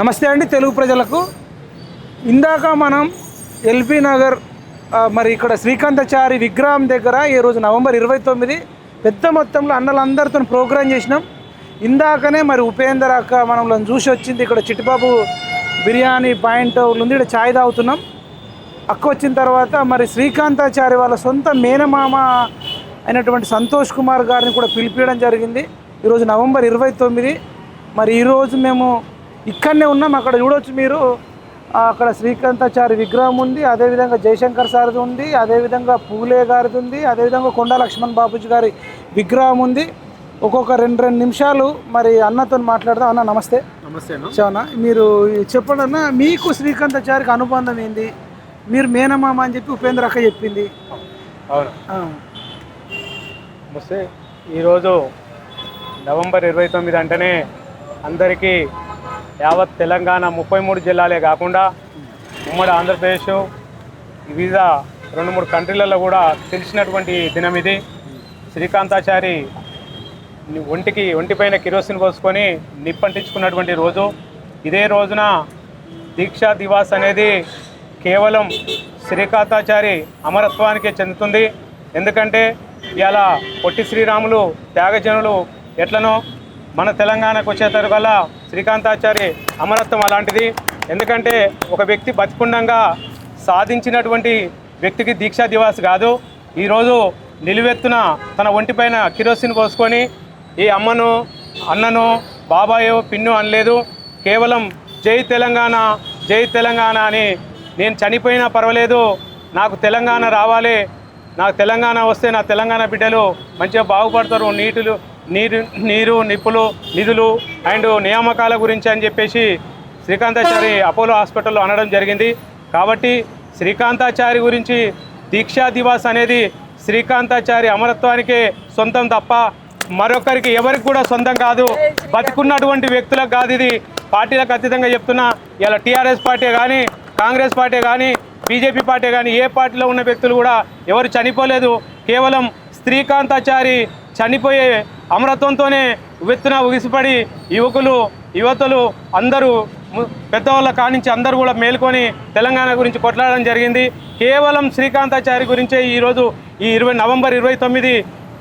నమస్తే అండి తెలుగు ప్రజలకు. ఇందాక మనం ఎల్బీ నగర్ మరి ఇక్కడ శ్రీకాంతాచారి విగ్రహం దగ్గర ఈ రోజు నవంబర్ ఇరవై తొమ్మిది పెద్ద మొత్తంలో అన్నలందరితో ప్రోగ్రాం చేసినాం. ఇందాకనే మరి ఉపేందర్ అక్క మనం చూసి వచ్చింది ఇక్కడ చిట్టిబాబు బిర్యానీ పాయింట్ ఉంది ఇక్కడ ఛాయ్ తాగుతున్నాం. అక్క వచ్చిన తర్వాత మరి శ్రీకాంతాచారి వాళ్ళ సొంత మేనమామ అయినటువంటి సంతోష్ కుమార్ గారిని కూడా పిలిపించడం జరిగింది. ఈరోజు నవంబర్ ఇరవై తొమ్మిది. మరి ఈరోజు మేము ఇక్కడనే ఉన్నాం. అక్కడ చూడొచ్చు మీరు. అక్కడ శ్రీకాంతాచారి విగ్రహం ఉంది. అదేవిధంగా జయశంకర్ సార్ది ఉంది. అదేవిధంగా పూలే గారిది ఉంది. అదేవిధంగా కొండా లక్ష్మణ్ బాబుజీ గారి విగ్రహం ఉంది. ఒక్కొక్క రెండు రెండు నిమిషాలు మరి అన్నతో మాట్లాడదాం. అన్న నమస్తే. నమస్తే అన్న. చానా మీరు చెప్పండి అన్న మీకు శ్రీకాంతాచారికి అనుబంధం ఏంది? మీరు మేనమామ అని చెప్పి ఉపేంద్ర అక్క చెప్పింది. అవును. నమస్తే. ఈరోజు నవంబర్ ఇరవై తొమ్మిది అంటేనే అందరికీ యావత్ తెలంగాణ ముప్పై మూడు జిల్లాలే కాకుండా ఉమ్మడి ఆంధ్రప్రదేశ్ వివిధ రెండు మూడు కంట్రీలలో కూడా తెలిసినటువంటి దినం ఇది. శ్రీకాంతాచారి ఒంటికి ఒంటిపైన కిరోసిన్ పోసుకొని నిప్పంటించుకున్నటువంటి రోజు. ఇదే రోజున దీక్షా దివాస్ అనేది కేవలం శ్రీకాంతాచారి అమరత్వానికే చెందుతుంది. ఎందుకంటే ఇలా పొట్టి శ్రీరాములు త్యాగజనులు ఎట్లనో మన తెలంగాణకు వచ్చేసరికల్లా శ్రీకాంతాచారి అమరత్వం అలాంటిది. ఎందుకంటే ఒక వ్యక్తి బతికుండంగా సాధించినటువంటి వ్యక్తికి దీక్షా దివాస్ కాదు. ఈరోజు నిలువెత్తున తన ఒంటిపైన కిరోసిన్ పోసుకొని ఈ అమ్మను అన్నను బాబాయో పిన్ను అనలేదు. కేవలం జై తెలంగాణ జై తెలంగాణ అని నేను చనిపోయినా పర్వాలేదు. నాకు తెలంగాణ రావాలి. నాకు తెలంగాణ వస్తే నా తెలంగాణ బిడ్డలు మంచిగా బాగుపడతారు. నీటులు నీరు నీరు నిప్పులు నిధులు అండ్ నియామకాల గురించి అని చెప్పేసి శ్రీకాంతాచారి అపోలో హాస్పిటల్లో అనడం జరిగింది. కాబట్టి శ్రీకాంతాచారి గురించి దీక్షా దివాస్ అనేది శ్రీకాంతాచారి అమరత్వానికే సొంతం తప్ప మరొకరికి ఎవరికి కూడా సొంతం కాదు. బతికున్నటువంటి వ్యక్తులకు కాదు ఇది. పార్టీలకు అతీతంగా చెప్తున్నా ఇలా టీఆర్ఎస్ పార్టీ కానీ కాంగ్రెస్ పార్టీ కానీ బీజేపీ పార్టీ కానీ ఏ పార్టీలో ఉన్న వ్యక్తులు కూడా ఎవరు చనిపోలేదు. కేవలం శ్రీకాంతాచారి చనిపోయే అమరత్వంతోనే ఉవ్వెత్తున ఉగిసిపడి యువకులు యువతులు అందరూ పెద్దవాళ్ళ కానించి అందరూ కూడా మేల్కొని తెలంగాణ గురించి కొట్లాడడం జరిగింది. కేవలం శ్రీకాంతాచారి గురించే ఈరోజు ఈ ఇరవై నవంబర్ ఇరవై తొమ్మిది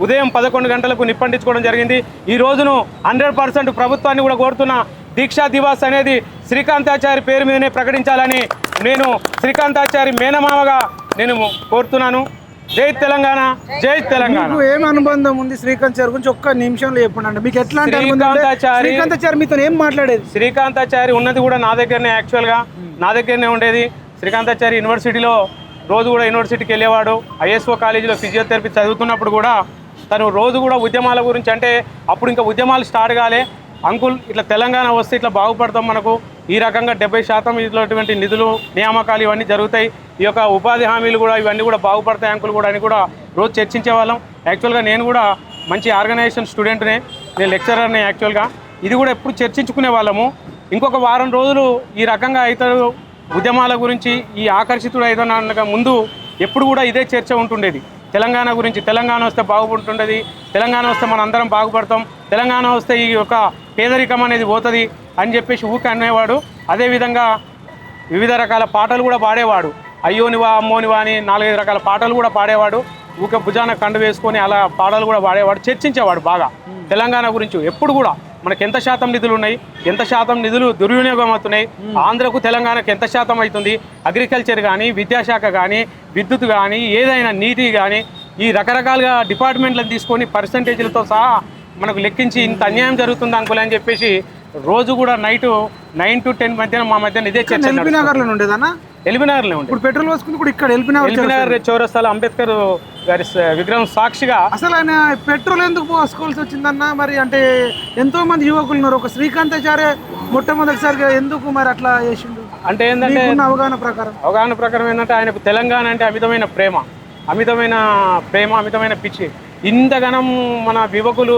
ఉదయం పదకొండు గంటలకు నిప్పంటించుకోవడం జరిగింది. ఈ రోజును హండ్రెడ్ పర్సెంట్ ప్రభుత్వాన్ని కూడా కోరుతున్న దీక్షా దివాస్ అనేది శ్రీకాంతాచారి పేరు మీదనే ప్రకటించాలని నేను శ్రీకాంతాచారి మేనమామగా నేను కోరుతున్నాను. జై తెలంగాణ జై తెలంగాణ. మీకు ఏం అనుబంధం ఉంది? శ్రీకాంతాచారి గురించి ఒక్క నిమిషంలో చెప్పండి. మీకు ఎట్లాంటి శ్రీకాంతాచారి- శ్రీకాంతాచారి మీతో ఏం మాట్లాడేది? శ్రీకాంతాచారి ఉన్నది కూడా నా దగ్గరనే యాక్చువల్గా నా దగ్గరనే ఉండేది. శ్రీకాంతాచారి యూనివర్సిటీలో రోజు కూడా యూనివర్సిటీకి వెళ్ళేవాడు. ఐఎస్ఓ కాలేజీలో ఫిజియోథెరపీ చదువుతున్నప్పుడు కూడా తను రోజు కూడా ఉద్యమాల గురించి అంటే అప్పుడు ఇంకా ఉద్యమాలు స్టార్ట్ కాలే. అంకుల్ ఇట్లా తెలంగాణ వస్తే ఇట్లా బాగుపడతాం మనకు. ఈ రకంగా డెబ్బై శాతం ఇటువంటి నిధులు నియామకాలు ఇవన్నీ జరుగుతాయి. ఈ యొక్క ఉపాధి హామీలు కూడా ఇవన్నీ కూడా బాగుపడతాయి అంకులు కూడా అని కూడా రోజు చర్చించే వాళ్ళం. యాక్చువల్గా నేను కూడా మంచి ఆర్గనైజేషన్ స్టూడెంట్నే నేను లెక్చరర్నే యాక్చువల్గా ఇది కూడా ఎప్పుడు చర్చించుకునే వాళ్ళము. ఇంకొక వారం రోజులు ఈ రకంగా ఇతడు ఉద్యమాల గురించి ఈ ఆకర్షితుడు అయితే ముందు ఎప్పుడు కూడా ఇదే చర్చ ఉంటుండేది. తెలంగాణ గురించి తెలంగాణ వస్తే బాగుంటుండేది తెలంగాణ వస్తే మన అందరం బాగుపడతాం. తెలంగాణ వస్తే ఈ యొక్క పేదరికం అనేది పోతుంది. అని చెప్పేసి ఊక అనేవాడు అదేవిధంగా వివిధ రకాల పాటలు కూడా పాడేవాడు. అయ్యోనివా అమ్మోనివా అని నాలుగైదు రకాల పాటలు కూడా పాడేవాడు. ఊక భుజాన కండు వేసుకొని అలా పాటలు కూడా పాడేవాడు చర్చించేవాడు బాగా. తెలంగాణ గురించి ఎప్పుడు కూడా మనకి ఎంత శాతం నిధులు ఉన్నాయి ఎంత శాతం నిధులు దుర్వినియోగం అవుతున్నాయి ఆంధ్రకు తెలంగాణకు ఎంత శాతం అవుతుంది అగ్రికల్చర్ కానీ విద్యాశాఖ కానీ విద్యుత్ కానీ ఏదైనా నీటి కానీ ఈ రకరకాలుగా డిపార్ట్మెంట్లను తీసుకొని పర్సంటేజ్లతో సహా మనకు లెక్కించి ఇంత అన్యాయం జరుగుతుంది అంకుల్ అని చెప్పేసి రోజు కూడా నైట్ నైన్ టు టెన్ మధ్యన మా మధ్యన ఇదే చర్చ ఎల్బీ నగర్లో ఉండేదన్నా? ఎల్బీనగర్లో ఉంది ఇప్పుడు పెట్రోల్ పోసుకుంది కూడా ఇక్కడ ఎల్బీ నగర్ ఎల్బీనగర్ చౌరస్తాలో. అంబేద్కర్ గారి విగ్రహం సాక్షిగా అసలు ఆయన పెట్రోల్ ఎందుకు పోసుకోవాల్సి వచ్చిందన్న? మరి అంటే ఎంతో మంది యువకులు ఉన్నారు. ఒక శ్రీకాంతాచార్య మొట్టమొదటిసారిగా ఎందుకు మరి అట్లా చేసిండు? అంటే ఏంటంటే అవగాహన ప్రకారం. అవగాహన ప్రకారం ఏంటంటే ఆయనకు తెలంగాణ అంటే అమితమైన ప్రేమ. అమితమైన ప్రేమ అమితమైన పిచ్చి. ఇంతగానం మన యువకులు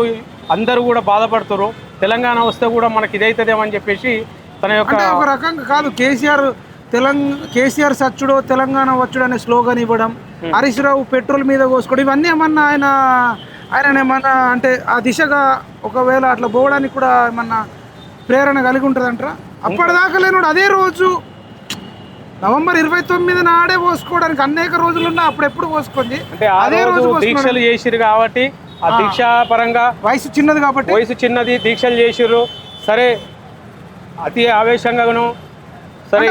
అందరూ కూడా బాధపడుతున్నారు తెలంగాణ వస్తే కూడా మనకి ఇదైతుందేమని చెప్పేసి తన యొక్క ఒక రకంగా కాదు కేసీఆర్ తెలంగాణ కేసీఆర్ సచ్చుడు తెలంగాణ వచ్చుడు అనే స్లోగన్ ఇవ్వడం హరీష్ రావు పెట్రోల్ మీద కోసుకోవడం ఇవన్నీ ఏమన్నా ఆయన ఆయన ఏమన్నా అంటే ఆ దిశగా ఒకవేళ అట్లా పోవడానికి కూడా ఏమన్నా ప్రేరణ కలిగి ఉంటుందంటారా అప్పటిదాకా లేనుడు అదే రోజు నవంబర్ ఇరవై తొమ్మిది నాడే పోసుకోవడానికి అనేక రోజులు ఉన్నా అప్పుడు ఎప్పుడు పోసుకుంది. అంటే అదే రోజు. దీక్షలు చేసిరు కాబట్టి ఆ దీక్ష పరంగా వయసు చిన్నది కాబట్టి. వయసు చిన్నది దీక్షలు చేసిర్రు. సరే అతి ఆవేశంగాను సరే.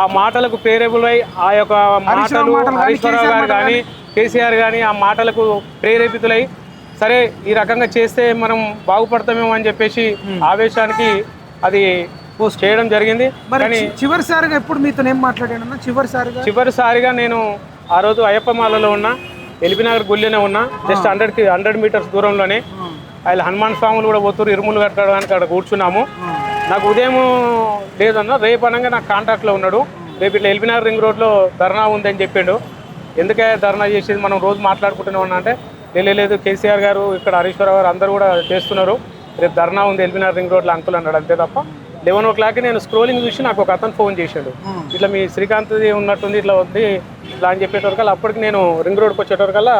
ఆ మాటలకు ప్రేరేపులై ఆ యొక్క మాటలు హరీశ్వరరావు గారు కానీ కేసీఆర్ కానీ ఆ మాటలకు ప్రేరేపితులై సరే ఈ రకంగా చేస్తే మనం బాగుపడతామేమో అని చెప్పేసి ఆవేశానికి అది చేయడం జరిగింది. మరి చివరిసారిగా ఎప్పుడు మీతో ఏం మాట్లాడాను చివరిసారిగా? చివరిసారిగా నేను ఆ రోజు అయ్యప్పమాలలో ఉన్నా ఎల్బీనగర్ గుళ్ళోనే ఉన్నా జస్ట్ హండ్రెడ్కి హండ్రెడ్ మీటర్స్ దూరంలోనే. ఆయన హనుమాన్ స్వాములు కూడా పోతున్నారు ఇరుములు కట్టడానికి అక్కడ కూర్చున్నాము. నాకు ఉదయం లేదన్న రేపు అనగా నాకు కాంటాక్ట్లో ఉన్నాడు. రేపు ఇట్లా ఎల్బీనగర్ రింగ్ రోడ్లో ధర్నా ఉందని చెప్పిండు. ఎందుకే ధర్నా చేసేది? మనం రోజు మాట్లాడుకుంటూనే ఉన్నా అంటే "లే- లేదు కేసీఆర్ గారు ఇక్కడ హరీశ్వరరావు గారు అందరూ కూడా చేస్తున్నారు. రేపు ధర్నా ఉంది ఎల్బీనగర్ రింగ్ రోడ్లో అంకుల్ అన్నాడు అంతే తప్ప లెవెన్ ఓ క్లాక్ నేను స్క్రోలింగ్ చూసి నాకు ఒక అతను ఫోన్ చేశాడు. ఇట్లా మీ శ్రీకాంత్ ఉన్నట్టుంది ఇట్లా ఉంది ఇట్లా అని చెప్పేటవరకల్లా అప్పటికి నేను రింగ్ రోడ్కి వచ్చేటవరకల్లా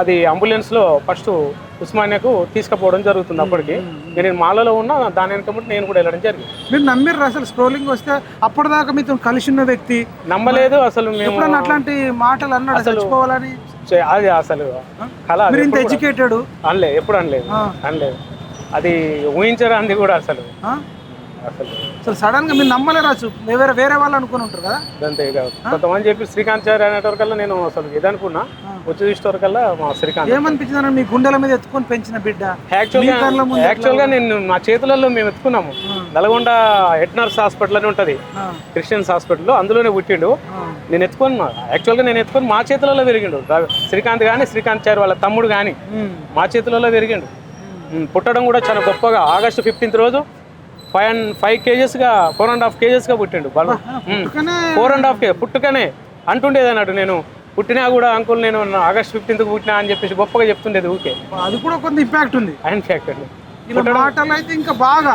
అది అంబులెన్స్లో ఫస్ట్ ఉస్మానియాకు తీసుకుపోవడం జరుగుతుంది అప్పటికి. నేను మాలలో ఉన్నా దాని వెనక నేను కూడా వెళ్ళడం జరిగింది. మీరు నమ్మిర్రు అసలు స్క్రోలింగ్ వస్తే? అప్పటిదాకా మీతో కలిసి ఉన్న వ్యక్తి? నమ్మలేదు అసలు మేము అట్లాంటి మాటలు అన్నాడు? చచ్చిపోవాలని? అది అసలు కళ ఇంత ఎడ్యుకేటెడ్? అనలే ఎప్పుడు అనలేదు. అనలేదు. అది ఊహించరాంది కూడా అసలు. అసలు. సడన్గా మీరు నమ్మలేరాచు వేరే వేరే వాళ్ళు అనుకుని ఉంటారు కదా? అంతే కొంతమంది చెప్పి శ్రీకాంత్ చారి అనేటవరకల్లా నేను అసలు ఇదనుకున్నా. వచ్చి చూసేటవరకల్లా మా శ్రీకాంత్. ఏమనిపించింది మీ గుండెల మీద ఎత్తుకొని పెంచిన బిడ్డ? యాక్చువల్గా యాక్చువల్గా నేను మా చేతులలో మేము ఎత్తుకున్నాము. నల్గొండ హెడ్ నర్స్ హాస్పిటల్ అని ఉంటుంది. క్రిస్టియన్స్ హాస్పిటల్లో అందులోనే పుట్టిండు. నేను ఎత్తుకొని యాక్చువల్గా నేను ఎత్తుకొని మా చేతులలో పెరిగిండు. శ్రీకాంత్ కానీ శ్రీకాంత్ చారి వాళ్ళ తమ్ముడు కానీ మా చేతులలో పెరిగిండు. పుట్టడం కూడా చాలా గొప్పగా. ఆగస్టు ఫిఫ్టీన్త్ రోజు ఫైవ్ అండ్ ఫైవ్ కేజెస్గా ఫోర్ అండ్ హాఫ్ కేజెస్గా పుట్టిండు బలం. పుట్టుకనే ఫోర్ అండ్ హాఫ్ కే పుట్టుకనే. అంటుండేది అన్నట్టు నేను. పుట్టినా కూడా అంకుల్ నేను ఆగస్ట్ ఫిఫ్టీన్త్కి పుట్టినా అని చెప్పేసి గొప్పగా చెప్తుండేది ఊకే అది కూడా కొంత ఇంపాక్ట్ ఉంది. ఫ్యాక్ట్ అండి. మాటలు అయితే ఇంకా బాగా.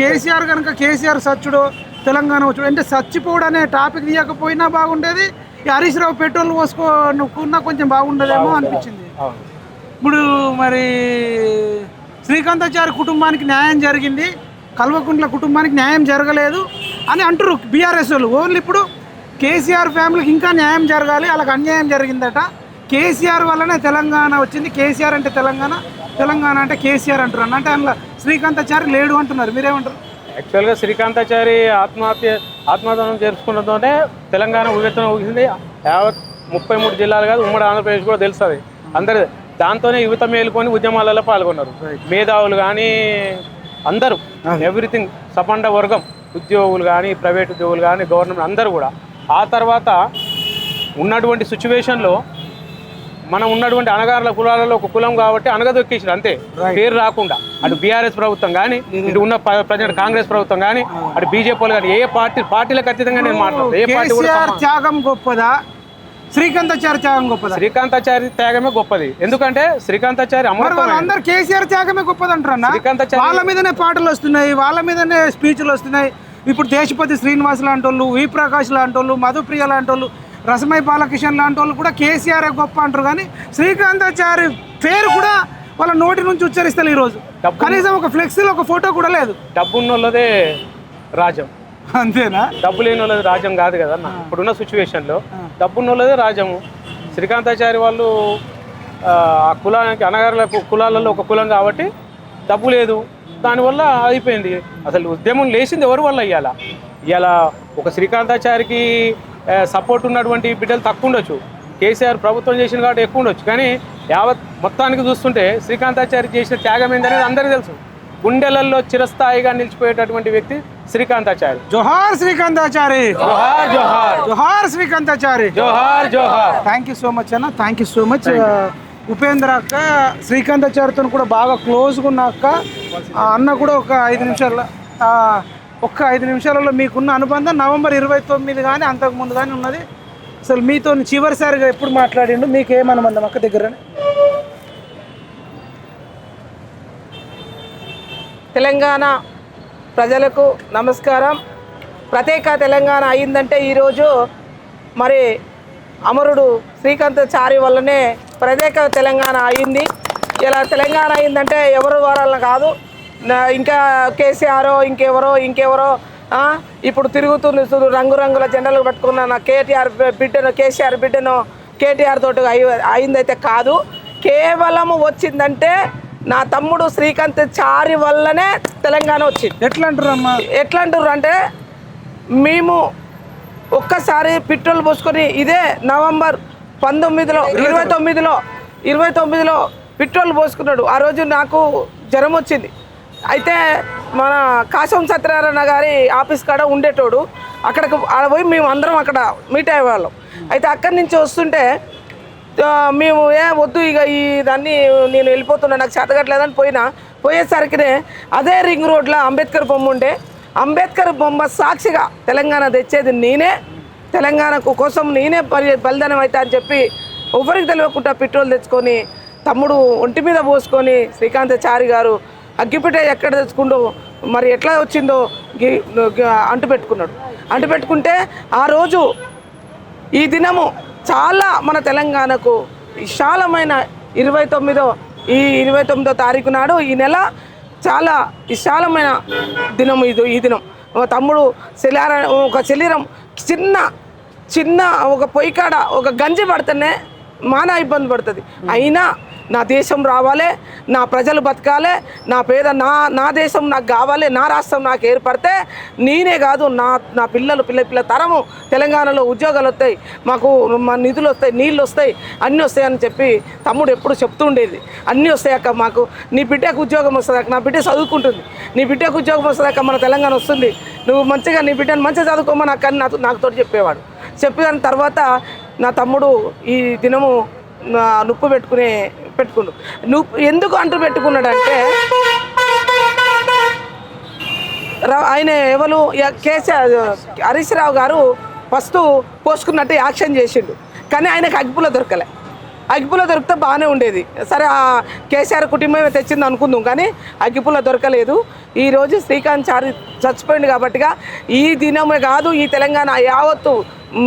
కేసీఆర్ కనుక కేసీఆర్ సచ్చుడు తెలంగాణ వచ్చుడు అంటే చచ్చిపోవడం అనే టాపిక్ తీయకపోయినా బాగుండేది. ఈ హరీష్ రావు పెట్రోల్ పోసుకోనుకున్నా కొంచెం బాగుండదేమో అనిపించింది. ఇప్పుడు మరి శ్రీకాంతాచారి కుటుంబానికి న్యాయం జరిగింది. కల్వకుంట్ల కుటుంబానికి న్యాయం జరగలేదు అని అంటారు బీఆర్ఎస్ వాళ్ళు. ఓన్లీ ఇప్పుడు కేసీఆర్ ఫ్యామిలీకి ఇంకా న్యాయం జరగాలి వాళ్ళకి అన్యాయం జరిగిందట. కేసీఆర్ వల్లనే తెలంగాణ వచ్చింది. కేసీఆర్ అంటే తెలంగాణ తెలంగాణ అంటే కేసీఆర్ అంటారు అంటే అందులో శ్రీకాంతాచారి లేడు అంటున్నారు. మీరేమంటారు? యాక్చువల్గా శ్రీకాంతాచారి ఆత్మహత్య ఆత్మహత్యం జరుపుకున్నతోనే తెలంగాణ ఉవ్వెత్తున ఊగింది యావత్ ముప్పై మూడు జిల్లాలు కాదు ఉమ్మడి ఆంధ్రప్రదేశ్ కూడా తెలుస్తుంది. అందరు దాంతోనే యువత మేలుకొని ఉద్యమాలలో పాల్గొన్నారు. మేధావులు కానీ అందరూ ఎవ్రీథింగ్ సపండ వర్గం ఉద్యోగులు కానీ ప్రైవేట్ ఉద్యోగులు కానీ గవర్నమెంట్ అందరూ కూడా. ఆ తర్వాత ఉన్నటువంటి సిచ్యువేషన్లో మనం ఉన్నటువంటి అణగారుల కులాలలో ఒక కులం కాబట్టి అనగదొక్కేసారు అంతే. పేరు రాకుండా. అటు బీఆర్ఎస్ ప్రభుత్వం కానీ ఇటు ఉన్న ప్రజెంట్ కాంగ్రెస్ ప్రభుత్వం కానీ అటు బీజేపీ కానీ ఏ పార్టీ పార్టీలకు ఖచ్చితంగా నేను మాట్లాడతాను ఏ పార్టీ త్యాగం గొప్పదా? శ్రీకాంతాచారి త్యాగం గొప్పదా? శ్రీకాంతాచారి త్యాగమే గొప్పది. ఎందుకంటే శ్రీకాంతాచారి వాళ్ళందరూ కేసీఆర్ త్యాగమే గొప్పది అంటారన్న శ్రీకాంతాచారి వాళ్ళ మీదనే పాటలు వస్తున్నాయి వాళ్ళ మీదనే స్పీచ్లు వస్తున్నాయి. ఇప్పుడు దేశపతి శ్రీనివాస్ లాంటి వాళ్ళు వి ప్రకాష్ లాంటి వాళ్ళు మధుప్రియ లాంటి వాళ్ళు రసమై బాలకిషన్ లాంటి వాళ్ళు కూడా కేసీఆర్ గొప్ప అంటారు. కానీ శ్రీకాంతాచారి పేరు కూడా వాళ్ళ నోటి నుంచి ఉచ్చరిస్తారు ఈరోజు. కనీసం ఒక ఫ్లెక్సీలో ఒక ఫోటో కూడా లేదు. డబ్బున్న వాళ్ళదే రాజ్యం. అంతేనా? డబ్బు లేని వాళ్ళది రాజ్యం కాదు కదా అన్న. ఇప్పుడున్న సిచ్యువేషన్లో డబ్బున్న వాళ్ళదే రాజ్యము. శ్రీకాంతాచారి వాళ్ళు ఆ కులానికి అనగారుల కులాలలో ఒక కులం కాబట్టి డబ్బు లేదు. దానివల్ల అయిపోయింది. అసలు ఉద్యమం లేచింది ఎవరి వల్ల ఇవాళ ఇవాళ ఒక శ్రీకాంతాచారికి సపోర్ట్ ఉన్నటువంటి బిడ్డలు తక్కువ ఉండొచ్చు. కేసీఆర్ ప్రభుత్వం చేసిన కాబట్టి ఎక్కువ ఉండొచ్చు. కానీ యావత్ మొత్తానికి చూస్తుంటే శ్రీకాంతాచారి చేసిన త్యాగం ఏంటనేది అందరికీ తెలుసు. గుండెలలో చిరస్థాయిగా నిలిచిపోయేటటువంటి వ్యక్తి శ్రీకాంతాచారి. జోహార్ శ్రీకాంతాచారి. జోహార్ జోహార్. జోహార్ శ్రీకాంతాచారి. జోహార్ జోహార్. థ్యాంక్ యూ సో మచ్ అన్న thank you so much Upendra అక్క శ్రీకాంతాచారితో కూడా బాగా క్లోజ్గా ఉన్న అక్క. ఆ అన్న కూడా ఒక ఐదు నిమిషాల్లో ఆ, ఒక్క ఐదు నిమిషాలలో మీకున్న అనుబంధం నవంబర్ ఇరవై తొమ్మిది కానీ అంతకుముందు కానీ ఉన్నది. అసలు మీతో చివరిసారిగా ఎప్పుడు మాట్లాడిండు? మీకు ఏం అనుబంధం అక్క దగ్గర తెలంగాణ ప్రజలకు నమస్కారం. ప్రత్యేక తెలంగాణ అయిందంటే ఈరోజు మరి అమరుడు శ్రీకాంత్ చారి వల్లనే ప్రత్యేక తెలంగాణ అయింది ఇలా తెలంగాణ అయిందంటే ఎవరు వారాలను కాదు. నా- ఇంకా కేసీఆర్ ఇంకెవరో ఇంకెవరో ఇప్పుడు తిరుగుతుంది చూడు రంగురంగుల జెండాలు పట్టుకున్న నా కేటీఆర్ బిడ్డను కేసీఆర్ బిడ్డను కేటీఆర్ తోటి అయి- అయిందైతే కాదు. కేవలం వచ్చిందంటే నా తమ్ముడు శ్రీకాంత్ చారి వల్లనే తెలంగాణ వచ్చింది. ఎట్లా అంటారమ్మా ఎట్లా అంటారు అంటే మేము ఒక్కసారి పెట్రోల్ పోసుకొని ఇదే నవంబర్ పంతొమ్మిదిలో ఇరవై తొమ్మిదిలో ఇరవై తొమ్మిదిలో పెట్రోల్ పోసుకున్నాడు. ఆ రోజు నాకు జ్వరం వచ్చింది. అయితే మన కాశం సత్యనారాయణ గారి ఆఫీస్ కాడ ఉండేటోడు. అక్కడికి ఆడ పోయి మేము అందరం అక్కడ మీట్ అయ్యేవాళ్ళం. అయితే అక్కడి నుంచి వస్తుంటే మేము ఏ వద్దు ఇక ఈ దాన్ని నేను వెళ్ళిపోతున్నా నాకు చేతగట్లేదని పోయినా. పోయేసరికినే అదే రింగ్ రోడ్లో అంబేద్కర్ బొమ్మ ఉండే. అంబేద్కర్ బొమ్మ సాక్షిగా తెలంగాణ తెచ్చేది నేనే. తెలంగాణకు కోసం నేనే బలి బలిదానం అవుతా అని చెప్పి ఎవరికి తెలియకుండా పెట్రోల్ తెచ్చుకొని తమ్ముడు ఒంటి మీద పోసుకొని శ్రీకాంతాచారి గారు అగ్గిపెట్టే ఎక్కడ తెచ్చుకుండో మరి ఎట్లా వచ్చిందో అంటు పెట్టుకున్నాడు. అంటు పెట్టుకుంటే ఆ రోజు ఈ దినము చాలా మన తెలంగాణకు విశాలమైన ఇరవై తొమ్మిదో ఈ ఇరవై తొమ్మిదో తారీఖు నాడు ఈ నెల చాలా విశాలమైన దినం ఇది ఈ దినం. ఒక తమ్ముడు శిలార ఒక శరీరం చిన్న చిన్న ఒక పొయ్యికాడ ఒక గంజి పడితేనే మానా ఇబ్బంది పడుతుంది. అయినా నా దేశం రావాలి నా ప్రజలు బతకాలి నా పేద నా నా దేశం నాకు కావాలి నా రాష్ట్రం నాకు ఏర్పడితే నేనే కాదు నా నా పిల్లలు పిల్ల పిల్ల తరము తెలంగాణలో ఉద్యోగాలు వస్తాయి మాకు మా నిధులు వస్తాయి నీళ్ళు వస్తాయి అన్నీ వస్తాయని చెప్పి తమ్ముడు ఎప్పుడు చెప్తూ ఉండేది అన్నీ వస్తాయి అక్క మాకు. నీ బిడ్డకు ఉద్యోగం వస్తుంది అక్క నా బిడ్డ చదువుకుంటుంది. నీ బిడ్డకు ఉద్యోగం వస్తుంది అక్క మన తెలంగాణ వస్తుంది. నువ్వు మంచిగా నీ బిడ్డను మంచిగా చదువుకోమని అక్క అని నాతో నాకుతో చెప్పేవాడు. చెప్పిన తర్వాత నా తమ్ముడు ఈ దినము నా నుప్పు పెట్టుకునే పెట్టుకుండు నువ్వు ఎందుకు అంటు పెట్టుకున్నాడంటే రా- ఆయన ఎవరు? కేసీఆర్ హరీష్ రావు గారు ఫస్ట్ పోసుకున్నట్టు యాక్షన్ చేసిండు. కానీ ఆయనకు అగ్గిపుల దొరకలే. అగ్గిపుల దొరికితే బాగానే ఉండేది. సరే ఆ కేసీఆర్ కుటుంబమే తెచ్చింది అనుకుందాం కానీ అగ్గిపుల దొరకలేదు. ఈరోజు శ్రీకాంత్ చారి చచ్చిపోయింది కాబట్టిగా ఈ దినమే కాదు ఈ తెలంగాణ యావత్తు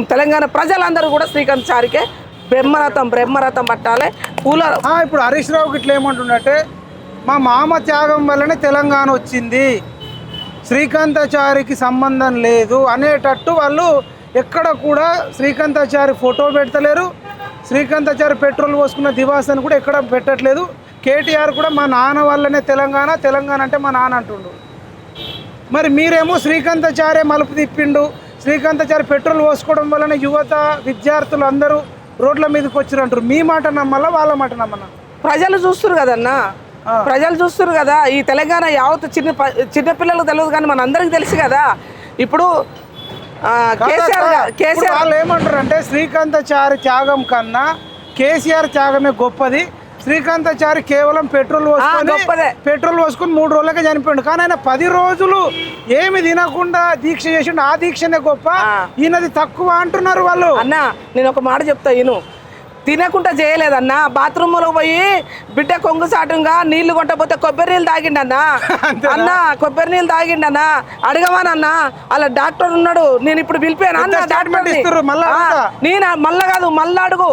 తెలంగాణ ప్రజలందరూ కూడా శ్రీకాంత్ చారికే బ్రహ్మరథం బ్రహ్మరథం పట్టాలి. పూల ఇప్పుడు హరీష్ రావుకి ఇట్లా ఏమంటుండంటే మా మామ త్యాగం వల్లనే తెలంగాణ వచ్చింది. శ్రీకాంతాచారికి సంబంధం లేదు అనేటట్టు వాళ్ళు ఎక్కడ కూడా శ్రీకాంతాచారి ఫోటో పెడతలేరు. శ్రీకాంతాచారి పెట్రోల్ పోసుకున్న దివాసాన్ని కూడా ఎక్కడ పెట్టట్లేదు. కేటీఆర్ కూడా మా నాన్న వల్లనే తెలంగాణ తెలంగాణ అంటే మా నాన్న అంటుండు. మరి మీరేమో శ్రీకాంతాచార్య మలుపు తిప్పిండు. శ్రీకాంతాచారి పెట్రోల్ పోసుకోవడం వలన యువత విద్యార్థులు అందరూ రోడ్ల మీదకి వచ్చారు అంటారు. మీ మాట నమ్మాలా వాళ్ళ మాట నమ్మనా? ప్రజలు చూస్తున్నారు కదన్నా. ప్రజలు చూస్తున్నారు కదా. ఈ తెలంగాణ యావత్ చిన్న ప- చిన్న పిల్లలకు తెలియదు కానీ మనందరికి తెలుసు కదా. ఇప్పుడు కేసీఆర్ కేసీఆర్ వాళ్ళు ఏమంటారు అంటే శ్రీకాంతాచారి త్యాగం కన్నా కేసీఆర్ త్యాగమే గొప్పది. శ్రీకాంతాచారి కేవలం పెట్రోల్ పోసుకొని. పెట్రోల్ పోసుకొని మూడు రోజులకే చనిపోయాడు. కానీ ఆయన పది రోజులు ఏమి తినకుండా దీక్ష చేసిండు. ఆ దీక్షనే గొప్ప. ఈయనది తక్కువ అంటున్నారు వాళ్ళు. అన్న నేను ఒక మాట చెప్తా ఇను తినకుండా చేయలేదన్న. బాత్రూంలో పోయి బిడ్డ కొంగు సాటుగా నీళ్ళు కొట్టకపోతే కొబ్బరి నీళ్ళు తాగిండన్నా. అన్న కొబ్బరి నీళ్ళు తాగిండన్నా. అడగవానన్నా అలా డాక్టర్ ఉన్నాడు. నేను ఇప్పుడు పిలిపాను. అన్న అడుగుతా. నేను మళ్ళా కాదు మళ్ళా అడుగు.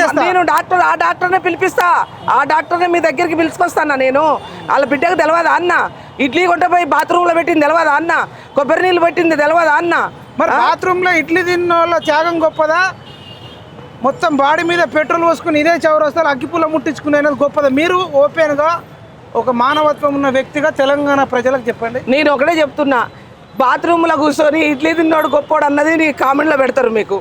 చేస్తా. నేను డాక్టర్ ఆ డాక్టర్నే పిలిపిస్తా. ఆ డాక్టర్ని మీ దగ్గరికి పిలుచుకొస్తాను నేను? వాళ్ళ బిడ్డకు తెలియదా అన్న? ఇడ్లీ కొట్టపోయి బాత్రూంలో పెట్టింది తెలియదా అన్న? కొబ్బరి నీళ్ళు పెట్టింది తెలియదా అన్న? మరి బాత్రూమ్లో ఇడ్లీ తిన్న వాళ్ళ త్యాగం గొప్పదా? మొత్తం బాడీ మీద పెట్రోల్ పోసుకుని ఇదే చౌరస్తాలు అగ్గిపుల్ల ముట్టించుకునేది గొప్పది. మీరు ఓపెన్గా ఒక మానవత్వం ఉన్న వ్యక్తిగా తెలంగాణ ప్రజలకు చెప్పండి. నేను ఒకటే చెప్తున్నా బాత్రూంలో కూర్చొని ఇడ్లీ తిన్నోడు గొప్పోడు అన్నది నీ కామెంట్లో పెడతారు మీకు.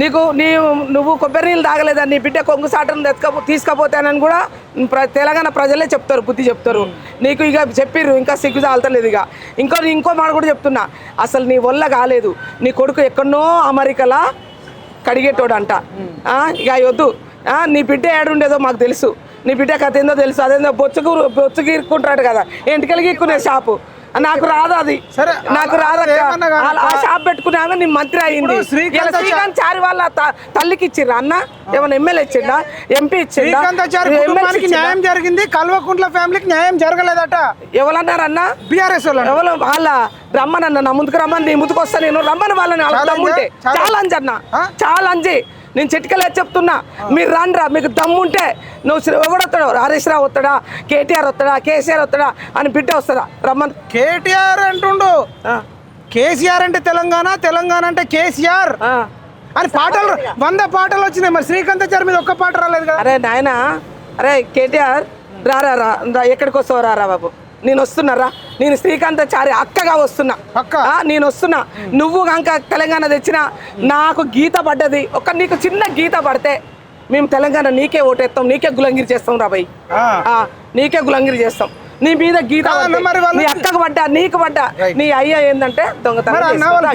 నీకు నీ నువ్వు కొబ్బరి నీళ్ళు తాగలేదని నీ బిడ్డ కొంగు సాటను తెచ్చుక తీసుకపోతానని కూడా ప్ర తెలంగాణ ప్రజలే చెప్తారు బుద్ధి చెప్తారు. నీకు ఇక చెప్పిర్రు ఇంకా సిగ్గు చాలతలేదు ఇక. ఇంకో ఇంకో మాట కూడా చెప్తున్నా అసలు నీ వల్ల కాలేదు. నీ కొడుకు ఎక్కడనో అమెరికాలా కడిగేటోడు అంట ఇక వద్దు. ఆ, నీ బిడ్డ ఏడుండేదో మాకు తెలుసు. నీ బిడ్డ కథ ఏందో తెలుసు అదేందో బొచ్చుకు బొచ్చు గీరుకుంటాడు కదా. ఎంటికలు గీక్కునే షాపు. నాకు రాదు అది. సరే, నాకు రాదు ఆ షాప్ పెట్టుకున్నాక నీ మంత్రి అయింది. శ్రీకాంత్ చారి వాళ్ళ తల్లికి ఇచ్చిర్రా అన్న? ఏమైనా ఎమ్మెల్యే ఇచ్చిండా ఎంపీ ఇచ్చిండా కుటుంబానికి? న్యాయం జరిగింది కల్వకుంట్ల ఫ్యామిలీకి న్యాయం జరగలేదట. ఎవరన్నారన్నా బీఆర్ఎస్ వాళ్ళు ఎవరు వాళ్ళ రమ్మనన్న నా ముందుకు రమ్మని నీ ముందుకు వస్తా నేను రమ్మని వాళ్ళని Challenge? ఛాలెంజ్? అన్న? ఛాలెంజ్. నేను చిటికలే చెప్తున్నా. మీరు రండ్రా మీకు దమ్ముంటే నువ్వు శ్రీ- ఎవడొస్తాడు హరీష్ రావు వస్తాడా కేటీఆర్ వస్తాడా కేసీఆర్ వస్తాడా అని బిడ్డ వస్తుందా? రమ్మన్ కేటీఆర్ అంటుండు. కేసీఆర్ అంటే తెలంగాణ తెలంగాణ అంటే కేసీఆర్. అని పాటలు వంద పాటలు వచ్చినాయి. మరి శ్రీకాంతాచారి మీద ఒక్క పాట రాలేదు కదా. అరే నాయన అరే కేటీఆర్ రా రా ఎక్కడికి వస్తావు? రా రా బాబు. నేను వస్తున్నారా? నేను శ్రీకాంతాచారి అక్కగా వస్తున్నా. నేను వస్తున్నా. నువ్వు కనుక తెలంగాణ తెచ్చినా నాకు గీత పడ్డది. ఒక నీకు చిన్న గీత పడితే మేము తెలంగాణ నీకే ఓటేస్తాం నీకే గులంగిరి చేస్తాం రా భయ్. ఆ. ఆ, నీకే గులంగిరి చేస్తాం. నీ మీద గీత నీ అక్కకు పడ్డా నీకు పడ్డా. నీ అయ్య ఏంటంటే దొంగతనం.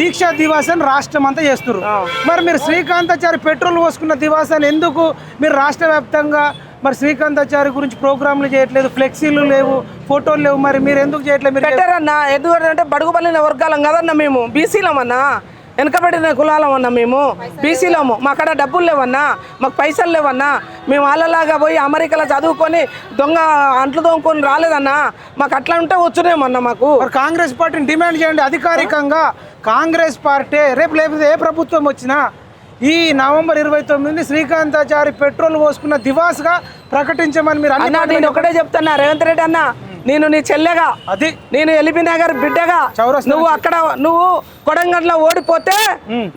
దీక్షా దివాస్ అని రాష్ట్రం అంతా చేస్తున్నారు. మరి మీరు శ్రీకాంతాచారి పెట్రోల్ పోసుకున్న దివాస్ అని ఎందుకు మీరు రాష్ట్ర వ్యాప్తంగా మరి శ్రీకాంతాచారి గురించి ప్రోగ్రాంలు చేయట్లేదు ఫ్లెక్సీలు లేవు ఫోటోలు లేవు మరి మీరు ఎందుకు చేయట్లేదు? మీరు పెట్టారన్నా ఎందుకంటే బడుగు బలిన వర్గాలం కదన్నా మేము బీసీలం అన్నా వెనకబడిన కులాలం అన్నా మేము బీసీలము మా కాడ డబ్బులు లేవన్నా మాకు పైసలు లేవన్నా మేము వాళ్ళలాగా పోయి అమెరికాలో చదువుకొని దొంగ అంట్లు దొంగకొని రాలేదన్నా మాకు అట్లా ఉంటే వచ్చునేమన్నా మాకు. మరి కాంగ్రెస్ పార్టీని డిమాండ్ చేయండి అధికారికంగా. కాంగ్రెస్ పార్టీ రేపు లేకపోతే ఏ ప్రభుత్వం వచ్చినా ఈ నవంబర్ ఇరవై తొమ్మిది శ్రీకాంతాచారి పెట్రోల్ పోసుకున్న దివాస్గా ప్రకటించమని మీరు అన్ని నేను ఒకటే చెప్తున్నా రేవంత్ రెడ్డి అన్న నేను నీ చెల్లెగా అది. నేను ఎలిబి నగర్ బిడ్డగా నువ్వు అక్కడ నువ్వు కొడంగల్లో ఓడిపోతే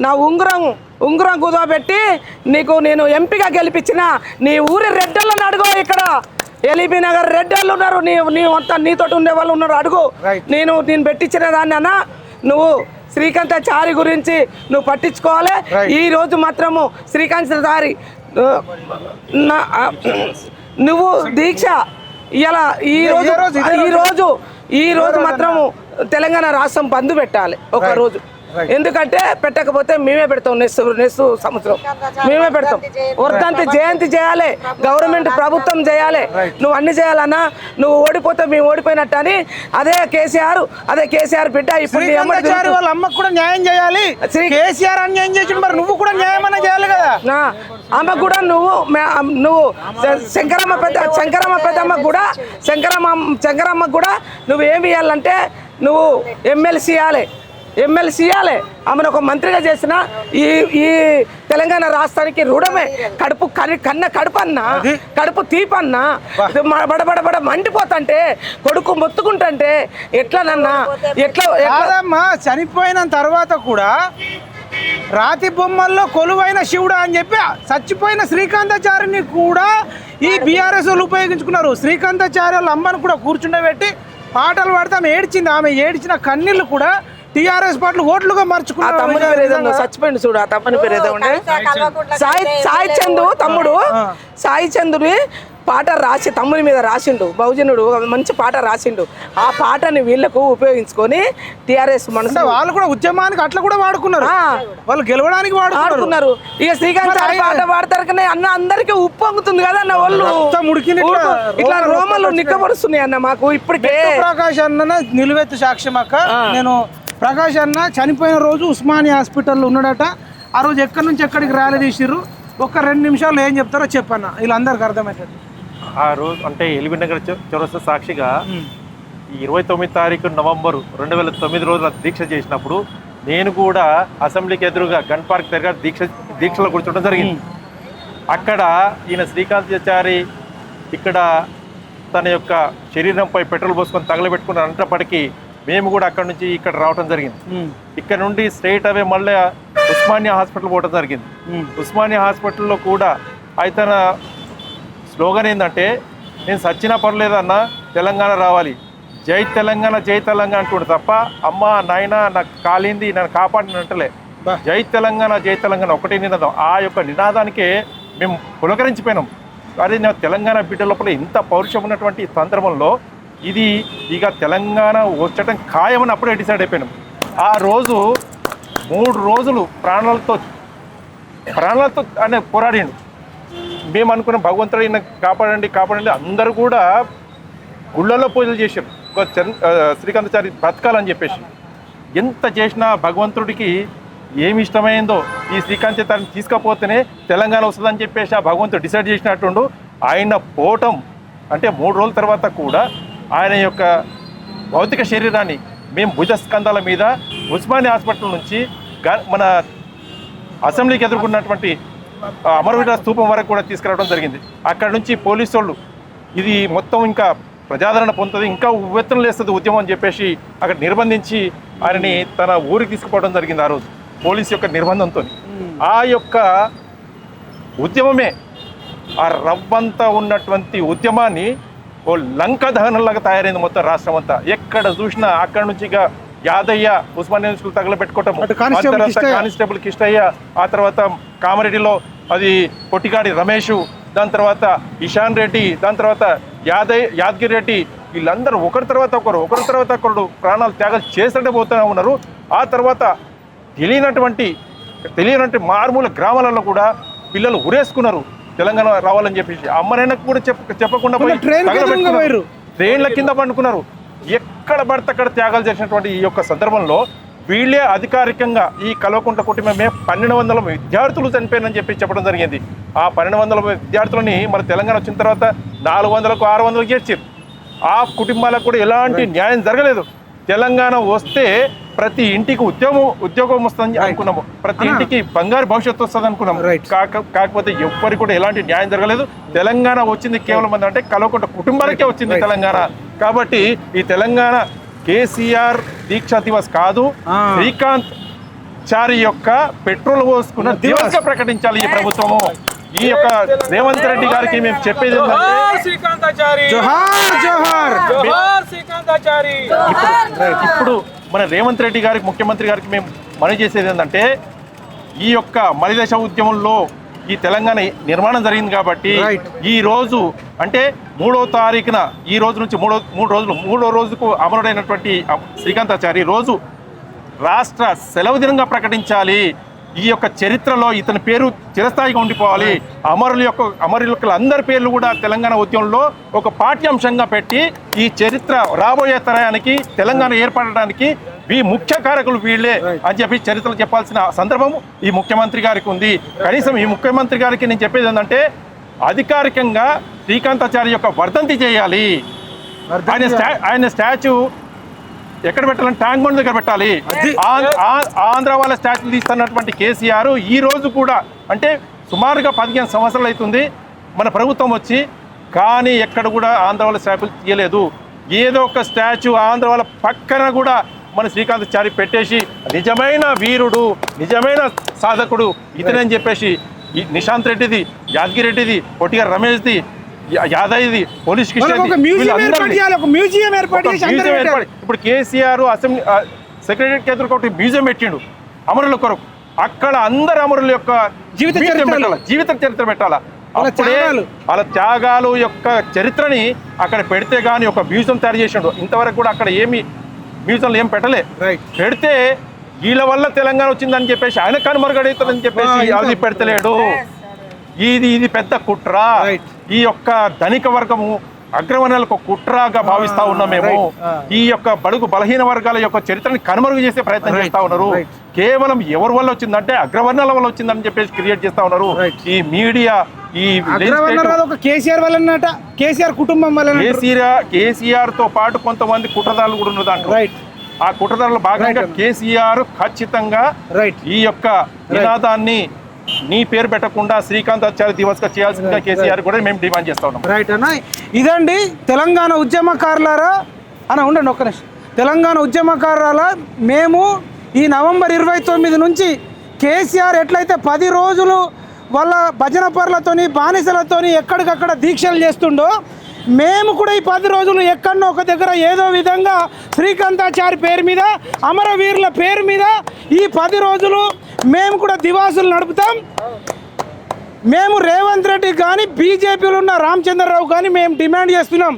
నా ఉంగరం ఉంగరం కుదవబెట్టి నీకు నేను ఎంపీగా గెలిపించిన నీ ఊరి రెడ్డలను అడుగు ఇక్కడ. ఎలిబి నగర్ రెడ్డలు ఉన్నారు నీ నీ అంతా నీతో ఉండే వాళ్ళు ఉన్నారు అడుగు. నేను నేను పెట్టించిన దాన్ని అన్న నువ్వు శ్రీకాంత చారి గురించి నువ్వు పట్టించుకోవాలి. ఈ రోజు మాత్రము శ్రీకాంత్ చారి ఆ, నా- ఆ, నువ్వు దీక్ష ఇలా ఈ రోజు ఈ రోజు. ఈ రోజు మాత్రము తెలంగాణ రాష్ట్రం బంద్ పెట్టాలి ఒక. రోజు. ఎందుకంటే పెట్టకపోతే మేమే పెడతాం నెక్స్ట్ నెక్స్ట్ సంవత్సరం. మేమే పెడతాం. వర్ధంతి జయంతి చేయాలి. గవర్నమెంట్ ప్రభుత్వం చేయాలి. నువ్వు అన్ని చేయాలన్నా నువ్వు ఓడిపోతే మేము ఓడిపోయినట్టు అని అదే కేసీఆర్ అదే కేసీఆర్ బిడ్డ ఇప్పుడు వాళ్ళ అమ్మకు కూడా న్యాయం చేయాలి. కేసీఆర్ అన్యాయం చేసి మరి నువ్వు కూడా న్యాయం అన్న చేయాలి కదా. నా అమ్మ కూడా నువ్వు నువ్వు శంకరమ్మ పెద్ద శంకరమ్మ పెద్దమ్మ కూడా శంకరమ్మ శంకరమ్మ కూడా నువ్వు ఏమి ఇవ్వాలంటే నువ్వు ఎమ్మెల్సీ ఇవ్వాలి ఎమ్మెల్సీ ఇవ్వాలి ఆమెను ఒక మంత్రిగా చేసిన ఈ ఈ తెలంగాణ రాష్ట్రానికి రుణమే. కడుపు కని కన్న కడుపు అన్నా కడుపు తీపన్నా ఇది మ- బడబడ బడ మండిపోతంటే కొడుకు మొత్తుకుంటుంటే ఎట్లనన్నా ఎట్లా చనిపోయిన తర్వాత కూడా రాతి బొమ్మల్లో కొలువైన శివుడు అని చెప్పి చచ్చిపోయిన శ్రీకాంతాచారిని కూడా ఈ బీఆర్ఎస్ వాళ్ళు ఉపయోగించుకున్నారు. శ్రీకాంతాచారి వాళ్ళ అమ్మను కూడా కూర్చుండబెట్టి పాటలు పాడితే. ఆమె ఏడ్చింది ఆమె. ఏడ్చిన కన్నీళ్ళు కూడా టీఆర్ఎస్ పాటలు ఓట్లుగా ఆ తమ్ముని పేరు ఏదో మర్చుకున్నారు చచ్చిపోయింది చూడు ఆ తమ్ముని పేరు ఏదో ఉండే సాయి సాయి చందు తమ్ముడు సాయి చందుని పాట రాసి తమ్ముని మీద రాసిండు. బహుజనుడు మంచి పాట రాసిండు. ఆ పాటని వీళ్ళకు ఉపయోగించుకొని టిఆర్ఎస్ మనసు వాళ్ళు కూడా ఉద్యమానికి అట్లా కూడా వాడుకున్నారు. వాళ్ళు గెలవడానికి వాడుకున్నారు. ఇక శ్రీకాంత్ పాట పాడతారు కానీ అన్న అందరికి ఉప్పు పొంగుతుంది కదా అన్న వాళ్ళు. ఇట్లా రోమలు. నిక్కబడుస్తున్నాయి అన్న మాకు ఇప్పటికే. ప్రకాష్ అన్న నిలువెత్తు సాక్ష్యం అక్క. నేను ప్రకాష్ అన్న చనిపోయిన రోజు ఉస్మానియా హాస్పిటల్లో ఉన్నాడట. ఆ రోజు ఎక్కడి నుంచి ఎక్కడికి ర్యాలీ తీసిర్రు? ఒక రెండు నిమిషాలు ఏం చెప్తారో చెప్పన్న. వీళ్ళందరికీ అర్థమవుతుంది ఆ రోజు అంటే ఎలిబినగర్ చౌ- చౌరస్తా సాక్షిగా ఈ ఇరవై తొమ్మిది తారీఖు నవంబరు రెండు వేల తొమ్మిది రోజుల దీక్ష చేసినప్పుడు నేను కూడా అసెంబ్లీకి ఎదురుగా గన్ పార్క్ దగ్గర దీక్ష దీక్షలో కూర్చోవడం జరిగింది. అక్కడ ఈయన శ్రీకాంతాచారి ఇక్కడ తన యొక్క శరీరంపై పెట్రోల్ పోసుకొని తగలబెట్టుకుని అంటప్పటికీ మేము కూడా అక్కడ నుంచి ఇక్కడ రావడం జరిగింది. ఇక్కడ నుండి స్ట్రైట్ అవే మళ్ళీ ఉస్మానియా హాస్పిటల్ పోవడం జరిగింది. ఉస్మానియా హాస్పిటల్లో కూడా అయితే స్లోగన్ ఏంటంటే నేను సచ్చినా పర్లేదన్న తెలంగాణ రావాలి. జై తెలంగాణ జై తెలంగాణ అంటుండు తప్ప అమ్మ నాయన నాకు కాలింది నన్ను కాపాడిన అంటలే. బా. జై తెలంగాణ జై తెలంగాణ ఒకటే నినాదం. ఆ యొక్క నినాదానికే మేము పులకరించిపోయినాం. అదే నా తెలంగాణ బిడ్డ లోపల ఇంత పౌరుషం ఉన్నటువంటి సందర్భంలో ఇది ఇక తెలంగాణ వచ్చటం ఖాయమని అప్పుడే డిసైడ్ అయిపోయినాం. ఆ రోజు మూడు రోజులు ప్రాణాలతో ప్రాణాలతో అనే పోరాడిండు. మేము అనుకున్న భగవంతుడు ఈయన కాపాడండి కాపాడండి. అందరూ కూడా గుళ్ళల్లో పూజలు చేశారు. శ్రీకాంతచారి బ్రతకాలని చెప్పేసి. ఎంత చేసినా భగవంతుడికి ఏమి ఇష్టమైందో ఈ శ్రీకాంతాచారిని తీసుకపోతేనే తెలంగాణ వస్తుందని చెప్పేసి ఆ భగవంతుడు డిసైడ్ చేసినట్టుండు. ఆయన పోవటం అంటే మూడు రోజుల తర్వాత కూడా ఆయన యొక్క భౌతిక శరీరాన్ని మేము భుజస్కంధాల మీద ఉస్మానియా హాస్పిటల్ నుంచి మన అసెంబ్లీకి ఎదుర్కొన్నటువంటి అమరవీర స్తూపం వరకు కూడా తీసుకురావడం జరిగింది. అక్కడ నుంచి పోలీసు వాళ్ళు ఇది మొత్తం ఇంకా ప్రజాదరణ పొందుతుంది ఇంకా ఉవ్వెత్తున లేస్తుంది ఉద్యమం అని చెప్పేసి అక్కడ నిర్బంధించి ఆయనని తన ఊరికి తీసుకుపోవడం జరిగింది ఆ రోజు పోలీసు యొక్క నిర్బంధంతో. ఆ యొక్క ఉద్యమమే ఆ రవ్వంతా ఉన్నటువంటి ఉద్యమాన్ని ఓ లంక దహనంలాగా తయారైంది మొత్తం రాష్ట్రం అంతా. ఎక్కడ చూసినా అక్కడ నుంచి ఇక యాదయ్య ఉస్మానియా స్కూల్ తగలబెట్టుకోవటం కానిస్టేబుల్ కిష్టయ్య. కానిస్టేబుల్ కిష్టయ్య ఆ తర్వాత కామారెడ్డిలో అది పొట్టిగాడి రమేష్ దాని తర్వాత ఇషాన్ రెడ్డి దాని తర్వాత యాదయ్ యాదగిరి రెడ్డి. వీళ్ళందరూ ఒకరి తర్వాత ఒకరు ఒకరి తర్వాత ఒకరు ప్రాణాలు త్యాగాలు చేస్తుంటే పోతూనే ఉన్నారు. ఆ తర్వాత తెలియనటువంటి తెలియనటువంటి మారుమూల గ్రామాలలో కూడా పిల్లలు ఉరేసుకున్నారు. తెలంగాణ రావాలని చెప్పేసి. అమ్మనైనా కూడా చెప్ప చెప్పకుండా పోయి. ట్రైన్ల కింద పండుకున్నారు? ఎక్కడ పడితే అక్కడ త్యాగాలు చేసినటువంటి ఈ యొక్క సందర్భంలో వీళ్ళే అధికారికంగా ఈ కల్వకుంట కుటుంబమే పన్నెండు వందల విద్యార్థులు చనిపోయారని చెప్పి చెప్పడం జరిగింది. ఆ పన్నెండు వందల విద్యార్థులని మన తెలంగాణ వచ్చిన తర్వాత నాలుగు వందలకు ఆరు వందలకు చేర్చారు ఆ కుటుంబాలకు కూడా ఎలాంటి న్యాయం జరగలేదు. తెలంగాణ వస్తే ప్రతి ఇంటికి ఉద్యోగం ఉద్యోగం వస్తుంది అనుకున్నాము. ప్రతి. ఇంటికి బంగారు భవిష్యత్తు వస్తుంది అనుకున్నాము. కాక కాకపోతే ఎవ్వరికి కూడా ఎలాంటి న్యాయం జరగలేదు. తెలంగాణ వచ్చింది కేవలం అంటే కలవకుంట కుటుంబాలకే వచ్చింది తెలంగాణ. కాబట్టి ఈ తెలంగాణ కేసీఆర్ దీక్షా దివస్ కాదు. శ్రీకాంత్ చారి యొక్క పెట్రోల్ పోసుకున్న దివస్. ప్రకటించాలి ఈ ప్రభుత్వము. ఈ యొక్క రేవంత్ రెడ్డి గారికి మేము చెప్పేది ఇప్పుడు మన రేవంత్ రెడ్డి గారికి ముఖ్యమంత్రి గారికి మేము మనవి చేసేది ఏంటంటే ఈ యొక్క మలిదశ ఉద్యమంలో ఈ తెలంగాణ నిర్మాణం జరిగింది కాబట్టి. ఈ రోజు అంటే మూడో తారీఖున ఈ రోజు నుంచి మూడో మూడు రోజులు మూడో రోజుకు అమరుడైనటువంటి శ్రీకాంతాచారి రోజు రాష్ట్ర సెలవు దినంగా ప్రకటించాలి ఈ యొక్క చరిత్రలో ఇతని పేరు చిరస్థాయిగా ఉండిపోవాలి. అమరుల యొక్క అమరుల అందరి పేర్లు కూడా తెలంగాణ ఉద్యమంలో ఒక పాఠ్యాంశంగా పెట్టి ఈ చరిత్ర రాబోయే తరానికి తెలంగాణ ఏర్పడడానికి ఈ ముఖ్య కారకులు వీళ్ళే అని చెప్పి చరిత్రలు చెప్పాల్సిన సందర్భం ఈ ముఖ్యమంత్రి గారికి ఉంది. కనీసం ఈ ముఖ్యమంత్రి గారికి నేను చెప్పేది ఏంటంటే అధికారికంగా శ్రీకాంతాచారి యొక్క వర్ధంతి చేయాలి. ఆయన స్టా ఆయన స్టాచ్యూ ఎక్కడ పెట్టాలంటే ట్యాంక్ బండ్ దగ్గర పెట్టాలి. ఆంధ్ర- వాళ్ళ స్టాచ్యూ తీస్తున్నటువంటి కేసీఆర్ ఈ రోజు కూడా అంటే సుమారుగా పదిహేను సంవత్సరాలు అవుతుంది మన ప్రభుత్వం వచ్చి కానీ ఎక్కడ కూడా ఆంధ్ర వాళ్ళ స్టాచ్యూ తీయలేదు. ఏదో ఒక స్టాచ్యూ ఆంధ్ర వాళ్ళ పక్కన కూడా మన శ్రీకాంత్ చారి పెట్టేసి నిజమైన వీరుడు నిజమైన సాధకుడు ఇతనని చెప్పేసి నిశాంత్ రెడ్డిది యాదగిరి రెడ్డిది పొట్టిగా రమేష్ది యా- యాదయ్యది పోలీస్ మ్యూజియం ఏర్పాటు చేయాలి ఒక మ్యూజియం ఏర్పాటు చేసి అందరూ మ్యూజియం పెట్టాలి. ఏర్పాటు- ఇప్పుడు కేసీఆర్ అసెంబ్లీ సెక్రటరీ ఎదురు ఒకటి మ్యూజియం పెట్టిండు అమరుల కొరకు. అక్కడ అందరు అమరుల యొక్క జీవిత. పెట్టాలా? జీవిత చరిత్ర పెట్టాలా? వాళ్ళ అప్పుడే త్యాగాలు. వాళ్ళ త్యాగాలు యొక్క చరిత్రని అక్కడ పెడితే గానీ ఒక మ్యూజియం తయారు చేసిండు. ఇంతవరకు కూడా అక్కడ ఏమి మ్యూజియంలో ఏం పెట్టలే. పెడితే వీళ్ళ వల్ల తెలంగాణ వచ్చిందని చెప్పేసి ఆయన కనుమరుగడవుతుందని చెప్పేసి అది పెడతలేడు. ఇది ఇది పెద్ద కుట్ర. ఈ యొక్క ధనిక వర్గము అగ్రవర్ణాలకు కుట్రగా భావిస్తా ఉన్నాం మేము. ఈ యొక్క బడుగు బలహీన వర్గాల యొక్క చరిత్రని కనుమరుగు చేసే ప్రయత్నం. చేస్తా ఉన్నారు. కేవలం ఎవరి వల్ల వచ్చిందంటే అగ్రవర్ణాల వల్ల వచ్చిందని చెప్పేసి క్రియేట్ చేస్తా ఉన్నారు. ఈ మీడియా ఈ కేసీఆర్ వల్లనట కేసీఆర్ కుటుంబం వల్ల కేసీఆర్ కేసీఆర్తో పాటు కొంతమంది కుట్రదారులు కూడా ఉన్నారు దాంట్లో రైట్ ఆ కుట్రదారుల భాగంగా. కేసీఆర్ ఖచ్చితంగా రైట్ ఈ యొక్క నినాదాన్ని నీ పేరు పెట్టకుండా శ్రీకాంత్ ఆచార్య దివస్గా చేయాల్సిందిగా కేసీఆర్ కూడా మేము డిమాండ్ చేస్తా ఉన్నాం. రైట్ అన్న. ఇదండి తెలంగాణ ఉద్యమకారులారా? అన్న ఉండండి ఒక్క నిమిషం. తెలంగాణ ఉద్యమకారుల మేము ఈ నవంబర్ ఇరవై తొమ్మిది నుంచి కేసీఆర్ ఎట్లయితే పది రోజులు వాళ్ళ భజన పరులతోని బానిసలతోని ఎక్కడికక్కడ దీక్షలు చేస్తుండో మేము కూడా ఈ పది రోజులు ఎక్కడో ఒక దగ్గర ఏదో విధంగా శ్రీకాంతాచారి పేరు మీద అమరవీరుల పేరు మీద ఈ పది రోజులు మేము కూడా దివాసులు నడుపుతాం. మేము రేవంత్ రెడ్డి కానీ బీజేపీలో ఉన్న రామచంద్రరావు కానీ మేము డిమాండ్ చేస్తున్నాం.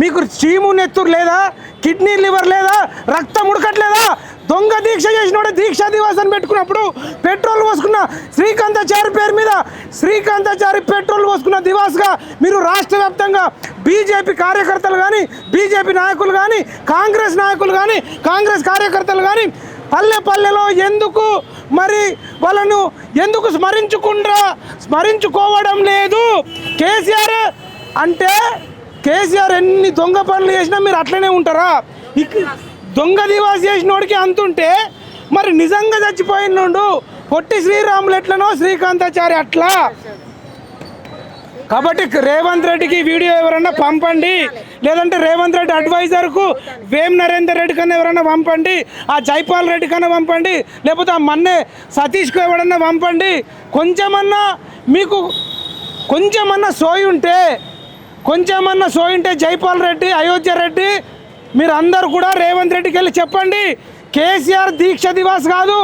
మీకు చీము నెత్తురు లేదా కిడ్నీ లివర్ లేదా రక్తం ఉడకట్లేదా? దొంగ దీక్ష చేసినోడు దీక్షా దివాస్ అని పెట్టుకున్నప్పుడు పెట్రోల్ పోసుకున్న శ్రీకాంతాచారి పేరు మీద శ్రీకాంతాచారి పెట్రోల్ పోసుకున్న దివాస్గా మీరు రాష్ట్ర వ్యాప్తంగా బీజేపీ కార్యకర్తలు కానీ బీజేపీ నాయకులు కానీ కాంగ్రెస్ నాయకులు కానీ కాంగ్రెస్ కార్యకర్తలు కానీ పల్లె పల్లెలో ఎందుకు మరి వాళ్ళను ఎందుకు స్మరించుకుంటా స్మరించుకోవడం లేదు. కేసీఆర్ అంటే కేసీఆర్ ఎన్ని దొంగ పనులు చేసినా మీరు అట్లనే ఉంటారా? దొంగ దివాస్ చేసినోడికి అంతుంటే మరి నిజంగా చచ్చిపోయినోడు పొట్టి శ్రీరాములు ఎట్లనో శ్రీకాంతాచారి అట్లా. కాబట్టి రేవంత్ రెడ్డికి వీడియో ఎవరన్నా పంపండి. లేదంటే రేవంత్ రెడ్డి అడ్వైజర్కు వేమ్ నరేందర్ రెడ్డి కన్నా ఎవరన్నా పంపండి. ఆ జైపాల్ రెడ్డి కన్నా పంపండి. లేకపోతే ఆ మన్నే సతీష్కు ఎవరన్నా పంపండి. కొంచెమన్నా మీకు కొంచెమన్నా సోయి ఉంటే కొంచెమన్నా సోయి ఉంటే జైపాల్ రెడ్డి అయోధ్య రెడ్డి మీరు అందరు కూడా రేవంత్ రెడ్డికి వెళ్ళి చెప్పండి. కేసీఆర్ దీక్ష దివాస్ కాదు.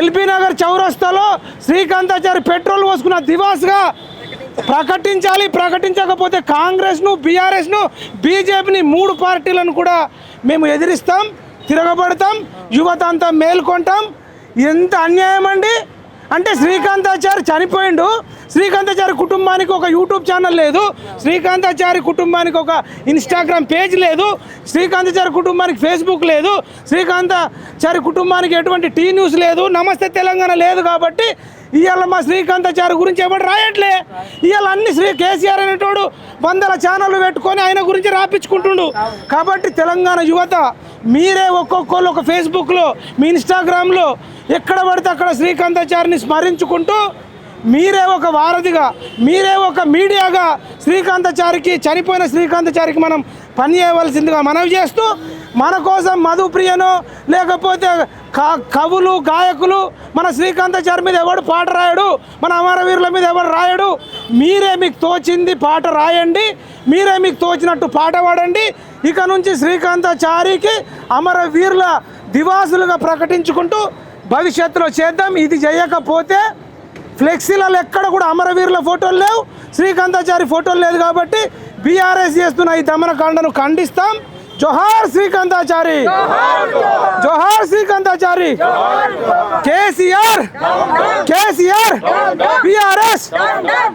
ఎల్బీ నగర్ చౌరస్తాలో శ్రీకాంతాచారి పెట్రోల్ పోసుకున్న దివాస్గా ప్రకటించాలి. ప్రకటించకపోతే కాంగ్రెస్ను బీఆర్ఎస్ను బీజేపీని మూడు పార్టీలను కూడా మేము ఎదిరిస్తాం తిరగబడతాం యువత అంతా మేల్కొంటాం. ఎంత అన్యాయం అండి అంటే శ్రీకాంతాచారి చనిపోయిండు. శ్రీకాంతాచారి కుటుంబానికి ఒక యూట్యూబ్ ఛానల్ లేదు. శ్రీకాంతాచారి కుటుంబానికి ఒక ఇన్స్టాగ్రామ్ పేజ్ లేదు. శ్రీకాంతాచారి కుటుంబానికి ఫేస్బుక్ లేదు. శ్రీకాంతాచారి కుటుంబానికి ఎటువంటి టీ న్యూస్ లేదు. నమస్తే తెలంగాణ లేదు కాబట్టి ఇవాళ మా శ్రీకాంతాచారి గురించి ఎవరు రాయట్లే? ఇవాళ అన్ని శ్రీ కేసీఆర్ అనేటోడు వందల ఛానళ్ళు పెట్టుకొని ఆయన గురించి రాపించుకుంటుండు. కాబట్టి తెలంగాణ యువత మీరే ఒక్కొక్కరు ఒక ఫేస్బుక్లో మీ ఇన్స్టాగ్రామ్లో ఎక్కడ పడితే అక్కడ శ్రీకాంతాచార్యని స్మరించుకుంటూ మీరే ఒక వారధిగా మీరే ఒక మీడియాగా శ్రీకాంతాచారికి చనిపోయిన శ్రీకాంతాచారికి మనం పని చేయవలసిందిగా మనవి చేస్తూ మన కోసం మధుప్రియను లేకపోతే క- కవులు గాయకులు మన శ్రీకాంతాచారి మీద ఎవడు పాట రాయడు మన అమరవీరుల మీద ఎవడు రాయడు మీరే మీకు తోచింది పాట రాయండి మీరే మీకు తోచినట్టు పాట పాడండి. ఇక నుంచి శ్రీకాంతాచారికి అమరవీరుల దివాసులుగా ప్రకటించుకుంటూ భవిష్యత్తులో చేద్దాం ఇది చేయకపోతే ఫ్లెక్సీలలో ఎక్కడ కూడా అమరవీరుల ఫోటోలు లేవు శ్రీకాంతాచారి ఫోటోలు లేదు కాబట్టి బీఆర్ఎస్ చేస్తున్న ఈ దమనకాండను ఖండిస్తాం. జోహార్ శ్రీకాంతాచారి! జోహార్ శ్రీకాంతాచారి! కేసీఆర్! కేసీఆర్! బీఆర్ఎస్!